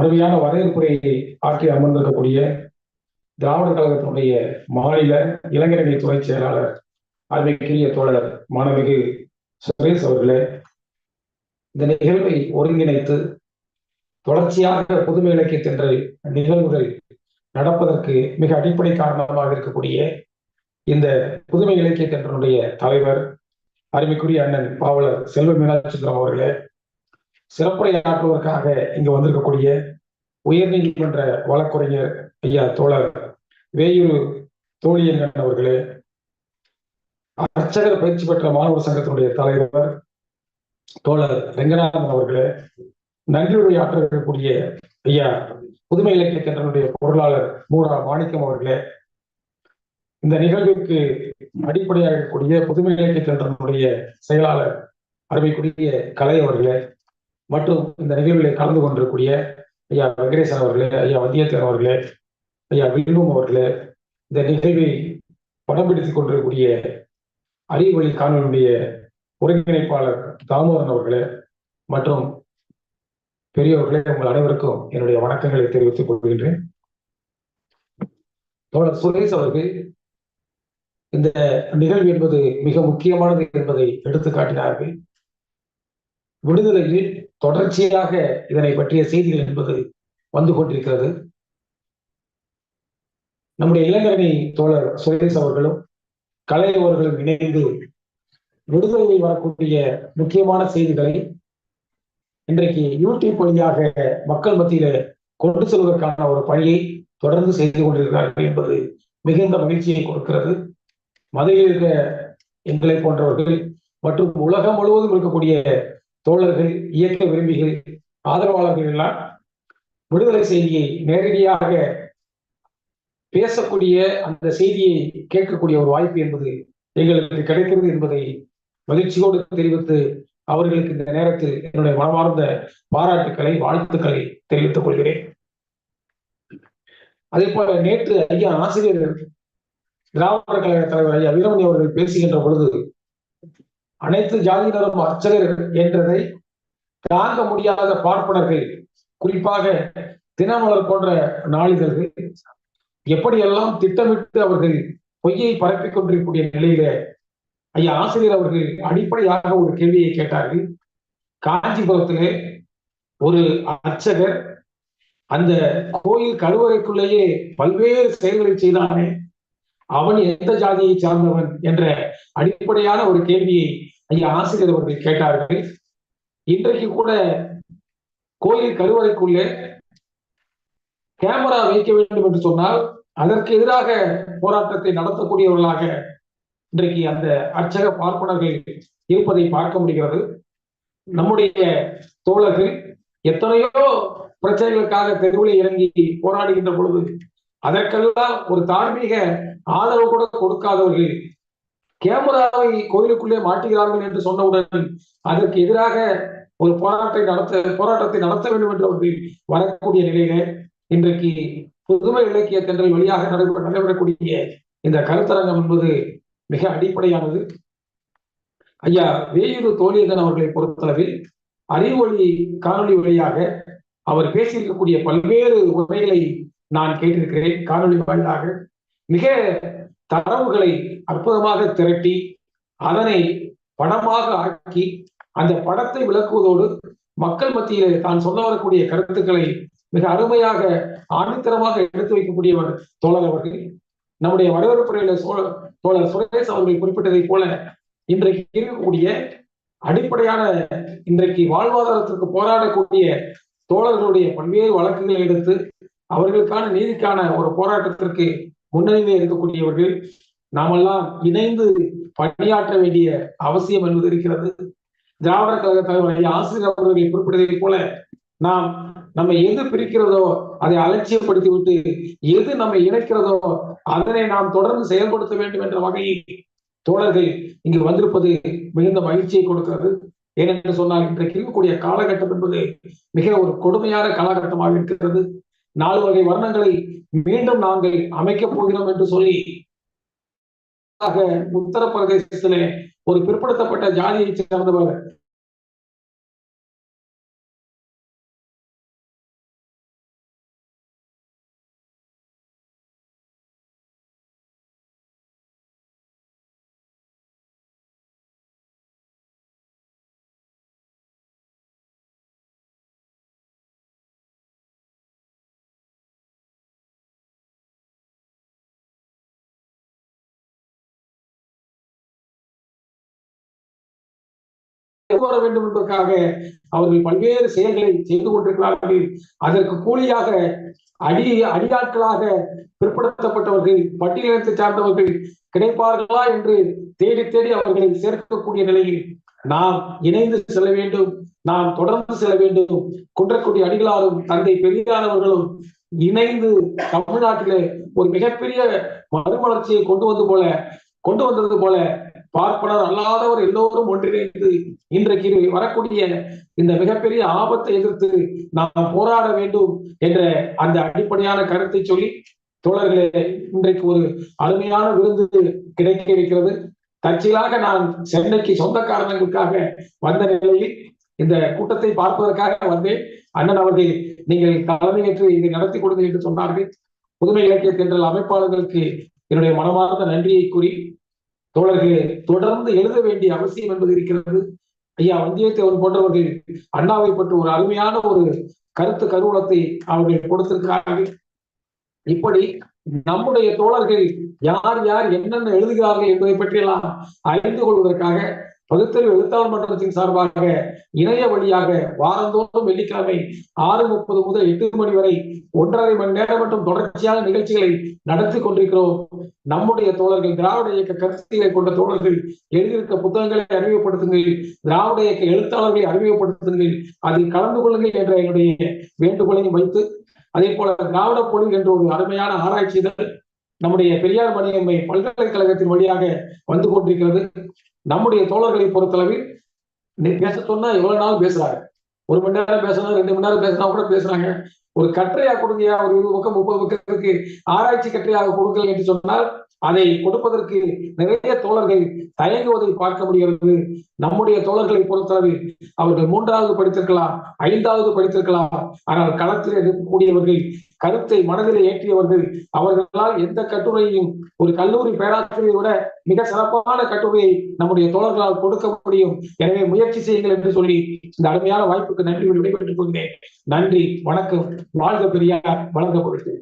அருமையான வரவேற்புரையை ஆற்றி அமர்ந்திருக்கக்கூடிய திராவிட கழகத்தினுடைய மாநில இளைஞரணி துறை செயலாளர் அருமைக்குரிய தோழர் மாணவிகு சுரேஷ் அவர்களே இந்த நிகழ்வை ஒருங்கிணைத்து தொடர்ச்சியாக புதுமை இலக்கியத்தின்ற நிகழ்வுகள் நடப்பதற்கு மிக அடிப்படை காரணமாக இருக்கக்கூடிய இந்த புதுமை இலக்கியத்தினுடைய தலைவர் அருமைக்குரிய அண்ணன் பாவலர் செல்வ மீனாட்சிந்திரம் அவர்களே சிறப்புரையாற்றுவதற்காக இங்கு வந்திருக்கக்கூடிய உயர்நீதிமன்ற வழக்குரைஞர் ஐயா தோழர் வேயூர் தோழியங்கன் அவர்களே அர்ச்சகர் பயிற்சி பெற்ற மாணவர் சங்கத்தினுடைய தலைவர் தோழர் ரெங்கநாதன் அவர்களே நன்றியுரை ஆற்ற இருக்கக்கூடிய ஐயா புதுமை இலக்கிய திட்டனுடைய பொருளாளர் மூரா மாணிக்கம் அவர்களே இந்த நிகழ்விற்கு அடிப்படையாக இருக்கக்கூடிய புதுமை இலக்கிய திட்டனுடைய செயலாளர் அருமைக்குரிய கலை அவர்களே மற்றும் இந்த நிகழ்வில் கலந்து கொண்டிருக்கூடிய ஐயா வெங்கடேசன் அவர்களே ஐயா வந்தியத்தேவன் அவர்களே ஐயா வில்வம் அவர்களே இந்த நிகழ்வை படம் பிடித்துக் கொண்டிருக்கக்கூடிய அறிவொளி காணொலியுடைய ஒருங்கிணைப்பாளர் தாமோதரன் அவர்களே மற்றும் பெரியவர்களே உங்கள் அனைவருக்கும் என்னுடைய வணக்கங்களை தெரிவித்துக் கொள்கின்றேன். தோழர் சுரேஷ் அவர்கள் இந்த நிகழ்வு என்பது மிக முக்கியமானது என்பதை எடுத்து காட்டினார்கள் விடுதலையில் தொடர்ச்சியாக இதனை பற்றிய செய்திகள் என்பது வந்து கொண்டிருக்கிறது. நம்முடைய இளைஞரணி தோழர் சுரேஷ் அவர்களும் கலை அவர்களும் இணைந்து விடுதலையில் வரக்கூடிய முக்கியமான செய்திகளை இன்றைக்கு யூடியூப் வழியாக மக்கள் மத்தியில கொண்டு செல்வதற்கான ஒரு பணியை தொடர்ந்து செய்து கொண்டிருக்கிறார்கள் என்பது மிகுந்த மகிழ்ச்சியை கொடுக்கிறது. மதுரையில் இருக்கிற எங்களை போன்றவர்கள் மற்றும் உலகம் முழுவதும் இருக்கக்கூடிய தோழர்கள் இயக்க விரும்பிகள் ஆதரவாளர்கள் எல்லாம் விடுதலை செய்தியை நேரடியாக பேசக்கூடிய அந்த செய்தியை கேட்கக்கூடிய ஒரு வாய்ப்பு என்பது எங்களுக்கு கிடைக்கிறது என்பதை மகிழ்ச்சியோடு தெரிவித்து அவர்களுக்கு இந்த நேரத்தில் என்னுடைய மனமார்ந்த பாராட்டுக்களை வாழ்த்துக்களை தெரிவித்துக் கொள்கிறேன். அதே போல நேற்று ஐயா ஆசிரியர் திராவிட கழக தலைவர் ஐயா வீரமணி அவர்கள் பேசுகின்ற பொழுது அனைத்து ஜாதியினரும் அர்ச்சகர் என்றதை தாங்க முடியாத பார்ப்பனர்கள் குறிப்பாக தினமலர் போன்ற நாளிதழ்கள் எப்படியெல்லாம் திட்டமிட்டு அவர்கள் பொய்யை பரப்பிக் கொண்டிருக்கக்கூடிய நிலையில ஐயா ஆசிரியர் அவர்கள் அடிப்படையாக ஒரு கேள்வியை கேட்டார்கள். காஞ்சிபுரத்திலே ஒரு அர்ச்சகர் அந்த கோயில் கருவறைக்குள்ளேயே பல்வேறு செயல்களை செய்தானே அவன் எந்த ஜாதியை சார்ந்தவன் என்ற அடிப்படையான ஒரு கேள்வியை ஐயா ஆசிரியர் அவர்கள் கேட்டார்கள். இன்றைக்கு கூட கோயில் கருவறைக்குள்ளே கேமரா வைக்க வேண்டும் என்று சொன்னால் அதற்கு எதிராக போராட்டத்தை நடத்தக்கூடியவர்களாக இன்றைக்கு அந்த அர்ச்சக பார்ப்பனர்கள் இருப்பதை பார்க்க முடிகிறது. நம்முடைய தோழர்கள் எத்தனையோ பிரச்சனைகளுக்காக தெருவில் இறங்கி போராடுகின்ற பொழுது அதற்கெல்லாம் ஒரு தார்மீக ஆதரவு கூட கொடுக்காதவர்கள் கேமராவை கோயிலுக்குள்ளே மாட்டுகிறார்கள் என்று சொன்னவுடன் அதற்கு எதிராக ஒரு போராட்டத்தை நடத்த போராட்டத்தை நடத்த வேண்டும் என்று அவர்கள் வரக்கூடிய நிலையில இன்றைக்கு புதுமை இலக்கிய தென்றல் வழியாக நடைபெற நடைபெறக்கூடிய இந்த கருத்தரங்கம் என்பது மிக அடிப்படையானது. ஐயா வேயூர் தோழியதன் அவர்களை பொறுத்தளவில் அறிவொளி காணொலி வழியாக அவர் பேசியிருக்கக்கூடிய பல்வேறு உரைகளை நான் கேட்டிருக்கிறேன். காணொலி வாயிலாக மிக தரவுகளை அற்புதமாக திரட்டி அதனை படமாக ஆக்கி அந்த படத்தை விளக்குவதோடு மக்கள் மத்தியிலே தான் சொல்ல வரக்கூடிய கருத்துக்களை மிக அருமையாக ஆணித்தரமாக எடுத்து வைக்கக்கூடியவர் தோழர் அவர்கள். நம்முடைய வரவேற்புறையில தோழர் சுரேஷ் அவர்கள் குறிப்பிட்டதை போல இன்றைக்கு இருக்கக்கூடிய அடிப்படையான இன்றைக்கு வாழ்வாதாரத்திற்கு போராடக்கூடிய தோழர்களுடைய பல்வேறு வழக்குகளை எடுத்து அவர்களுக்கான நீதிக்கான ஒரு போராட்டத்திற்கு முன்னணியில் இருக்கக்கூடியவர்கள் நாமெல்லாம் இணைந்து பணியாற்ற வேண்டிய அவசியம் என்பது இருக்கிறது. திராவிட கழக தலைவர் ஆசிரியர் அவர்களை குறிப்பிட்டதை போல நாம் நம்ம எது பிரிக்கிறதோ அதை அலட்சியப்படுத்தி விட்டு எது நம்மை இணைக்கிறதோ அதனை நாம் தொடர்ந்து செயல்படுத்த வேண்டும் என்ற வகையில் தோழர்கள் இங்கு வந்திருப்பது மிகுந்த மகிழ்ச்சியை கொடுக்கிறது. ஏனென்று சொன்னால் இன்றைக்கு இருக்கக்கூடிய காலகட்டம் என்பது மிக ஒரு கொடுமையான காலகட்டமாக இருக்கிறது. நாலு வகை வர்ணங்களை மீண்டும் நாங்கள் அமைக்கப் போகிறோம் என்று சொல்லி உத்தரப்பிரதேசத்திலே ஒரு பிற்படுத்தப்பட்ட ஜாதியை சேர்ந்தவர் வர வேண்டும் என்பதற்காக அவர்கள் பல்வேறு செயல்களை செய்து கொண்டிருக்கிறார்கள். அதற்கு கூலியாக அடி அடியாட்களாக பிற்படுத்தப்பட்டவர்கள் பட்டியலினத்தை சார்ந்தவர்கள் கிடைப்பார்களா என்று தேடி தேடி அவர்களை சேர்க்கக்கூடிய நிலையில் நாம் இணைந்து செல்ல வேண்டும். நாம் தொடர்ந்து செல்ல வேண்டும். குன்றக்குடி அடிகளாரும் தந்தை பெரியாரவர்களும் இணைந்து தமிழ்நாட்டிலே ஒரு மிகப்பெரிய மறுமலர்ச்சியை கொண்டு வந்து போல கொண்டு வந்தது போல பார்ப்பனர் அல்லாதவர் எல்லோரும் ஒன்றிணைந்து இன்றைக்கு வரக்கூடிய இந்த மிகப்பெரிய ஆபத்தை எதிர்த்து நாம் போராட வேண்டும் என்ற அந்த அடிப்படையான கருத்தை சொல்லி தோழர்களே இன்றைக்கு ஒரு அருமையான விருந்து கிடைக்க இருக்கிறது. தற்செயலாக நான் சென்னைக்கு சொந்த காரணங்களுக்காக வந்த நிலையில் இந்த கூட்டத்தை பார்ப்பதற்காக வந்தேன். அண்ணன் அவர்கள் நீங்கள் தலைமையேற்று இதை நடத்தி கொடுங்க என்று சொன்னார்கள். புதுமை இலக்கிய தென்றல் அமைப்பாளர்களுக்கு என்னுடைய மனமார்ந்த நன்றியை கூறி தோழர்களே தொடர்ந்து எழுத வேண்டிய அவசியம் என்பது இருக்கிறது. ஐயா வந்தியத்தேவன் போன்றவர்கள் அண்ணாவை பற்றி ஒரு அருமையான ஒரு கருத்து கருவூலத்தை அவர்கள் கொடுத்திருக்கிறார்கள். இப்படி நம்முடைய தோழர்கள் யார் யார் என்னென்ன எழுதுகிறார்கள் என்பதை பற்றியெல்லாம் அறிந்து கொள்வதற்காக பகுத்தறிவு எழுத்தாளர் மன்றத்தின் சார்பாக இணைய வழியாக வாரந்தோறும் வெள்ளிக்கிழமை ஆறு முப்பது முதல் எட்டு மணி வரை ஒன்றரை மணி நேரம் மட்டும் தொடர்ச்சியான நிகழ்ச்சிகளை நடத்தி கொண்டிருக்கிறோம். நம்முடைய தோழர்கள் திராவிட இயக்க கருத்துக்களை கொண்ட தோழர்கள் எழுதியிருக்க புத்தகங்களை அறிமுகப்படுத்துங்கள் திராவிட இயக்க எழுத்தாளர்களை அறிமுகப்படுத்துங்கள் அதில் கலந்து கொள்ளுங்கள் என்ற என்னுடைய வேண்டுகோளையும் வைத்து அதே போல திராவிட பொருள் என்ற ஒரு அருமையான ஆராய்ச்சி நம்முடைய பெரியார் மணியம்மை பல்கலைக்கழகத்தின் வழியாக வந்து கொண்டிருக்கிறது. நம்முடைய தோழர்களை பொறுத்தளவில் நீ பேச சொன்னா எவ்வளவு நாள் பேசுறாங்க ஒரு மணி நேரம் பேசணும் ரெண்டு மணி நேரம் பேசினா கூட பேசுறாங்க. ஒரு கற்றையா கொடுங்க ஒரு இருபது பக்கம் முப்பது பக்கத்துக்கு ஆராய்ச்சி கற்றையாக கொடுங்கள் என்று சொன்னால் அதை கொடுப்பதற்கு நிறைய தோழர்கள் தயங்குவதை பார்க்க முடிகிறது. நம்முடைய தோழர்களை பொறுத்தளவில் அவர்கள் மூன்றாவது படித்திருக்கலாம் ஐந்தாவது படித்திருக்கலாம். ஆனால் களத்தில் இருக்கக்கூடியவர்கள் கருத்தை மனதில் ஏற்றியவர்கள் அவர்களால் எந்த கட்டுரையும் ஒரு கல்லூரி பேராசிரியரை விட மிக சிறப்பான கட்டுரையை நம்முடைய தோழர்களால் கொடுக்க முடியும். எனவே முயற்சி செய்யுங்கள் என்று சொல்லி இந்த அருமையான வாய்ப்புக்கு நன்றி விடைபெற்றுக் கொள்கிறேன். நன்றி வணக்கம். வாழ்க பெரியார் வளர்ந்த பொருட்கள்